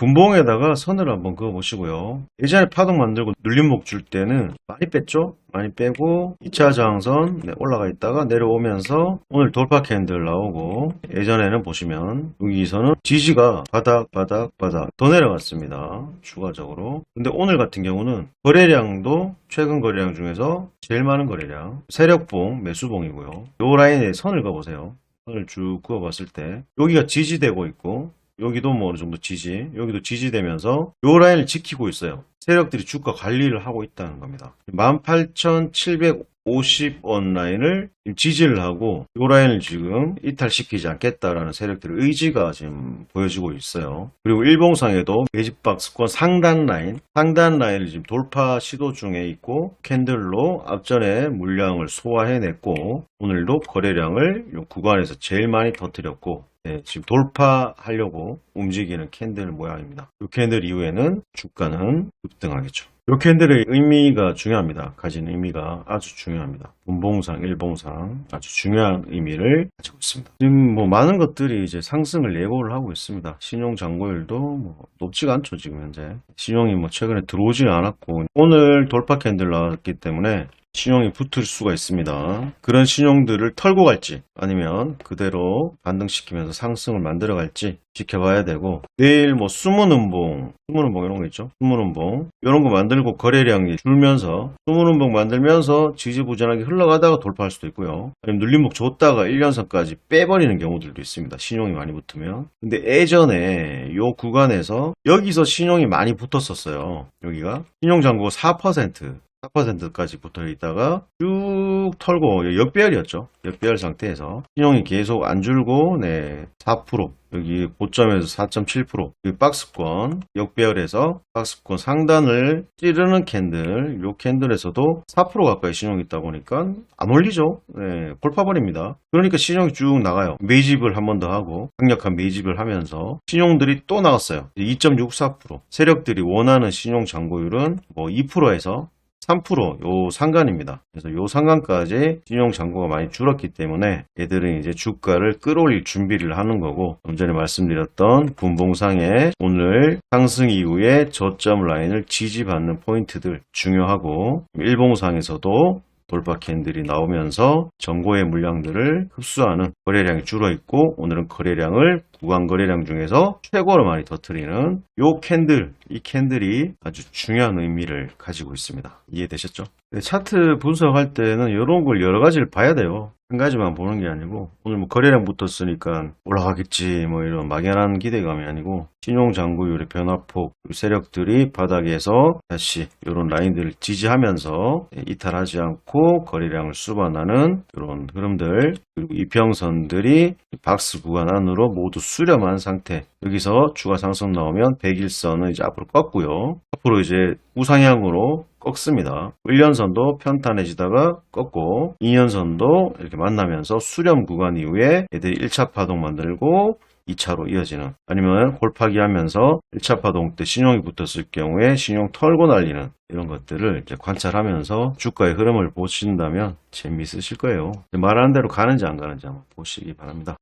분봉에다가 선을 한번 그어 보시고요. 예전에 파동 만들고 눌림목 줄 때는 많이 뺐죠? 많이 빼고 2차 저항선 네, 올라가 있다가 내려오면서 오늘 돌파 캔들 나오고 예전에는 보시면 여기서는 지지가 바닥 바닥 바닥 더 내려갔습니다. 추가적으로. 근데 오늘 같은 경우는 거래량도 최근 거래량 중에서 제일 많은 거래량 세력봉 매수봉이고요. 요 라인에 선을 그어보세요. 선을 쭉 그어봤을 때 여기가 지지되고 있고 여기도 뭐 어느 정도 지지, 여기도 지지되면서 요 라인을 지키고 있어요. 세력들이 주가 관리를 하고 있다는 겁니다. 18,750원 라인을 지지를 하고 요 라인을 지금 이탈시키지 않겠다라는 세력들의 의지가 지금 보여지고 있어요. 그리고 일봉상에도 매집박스권 상단 라인, 상단 라인을 지금 돌파 시도 중에 있고 캔들로 앞전에 물량을 소화해냈고 오늘도 거래량을 요 구간에서 제일 많이 터뜨렸고 네, 지금 돌파하려고 움직이는 캔들 모양입니다. 이 캔들 이후에는 주가는 급등하겠죠. 이 캔들의 의미가 중요합니다. 가진 의미가 아주 중요합니다. 분봉상, 일봉상 아주 중요한 의미를 가지고 있습니다. 지금 뭐 많은 것들이 이제 상승을 예고를 하고 있습니다. 신용 잔고율도 뭐 높지가 않죠, 지금 현재. 신용이 뭐 최근에 들어오지 않았고 오늘 돌파 캔들 나왔기 때문에 신용이 붙을 수가 있습니다. 그런 신용들을 털고 갈지 아니면 그대로 반등시키면서 상승을 만들어 갈지 지켜봐야 되고 내일 뭐 숨은 음봉, 숨은 음봉 이런 거 있죠? 숨은 음봉 이런 거 만들고 거래량이 줄면서 숨은 음봉 만들면서 지지부진하게 흘러가다가 돌파할 수도 있고요. 아니면 눌림목 줬다가 1년선까지 빼버리는 경우들도 있습니다. 신용이 많이 붙으면. 근데 예전에 요 구간에서 여기서 신용이 많이 붙었었어요. 여기가 신용잔고가 4% 4%까지 붙어 있다가 쭉 털고 역배열이었죠. 역배열 상태에서 신용이 계속 안 줄고 네, 4% 여기 고점에서 4.7%이 박스권 역배열에서 박스권 상단을 찌르는 캔들 요 캔들에서도 4% 가까이 신용이 있다 보니까 안 올리죠. 네, 골파버립니다. 그러니까 신용이 쭉 나가요. 매집을 한 번 더 하고 강력한 매집을 하면서 신용들이 또 나갔어요. 2.64% 세력들이 원하는 신용 잔고율은 뭐 2%에서 3%요 상간입니다. 그래서 요 상간까지 신용 잔고가 많이 줄었기 때문에 얘들은 이제 주가를 끌어올릴 준비를 하는 거고 좀 전에 말씀드렸던 분봉상의 오늘 상승 이후에 저점 라인을 지지받는 포인트들 중요하고 일봉상에서도 돌파 캔들이 나오면서 정고의 물량들을 흡수하는 거래량이 줄어 있고 오늘은 거래량을 구간 거래량 중에서 최고로 많이 터트리는 요 캔들 이 캔들이 아주 중요한 의미를 가지고 있습니다. 이해되셨죠? 네, 차트 분석할 때는 이런 걸 여러 가지를 봐야 돼요. 한 가지만 보는 게 아니고 오늘 뭐 거래량 붙었으니까 올라가겠지 뭐 이런 막연한 기대감이 아니고 신용 잔고율의 변화폭 세력들이 바닥에서 다시 이런 라인들을 지지하면서 이탈하지 않고 거래량을 수반하는 이런 흐름들 그리고 이평선들이 박스 구간 안으로 모두 수렴한 상태 여기서 추가 상승 나오면 101선은 이제 앞으로 꺾고요 앞으로 이제 우상향으로 꺾습니다. 1년선도 편탄해지다가 꺾고 2년선도 이렇게 만나면서 수렴 구간 이후에 애들이 1차 파동 만들고 2차로 이어지는 아니면 골파기 하면서 1차 파동 때 신용이 붙었을 경우에 신용 털고 날리는 이런 것들을 이제 관찰하면서 주가의 흐름을 보신다면 재미있으실 거예요. 말하는 대로 가는지 안 가는지 한번 보시기 바랍니다.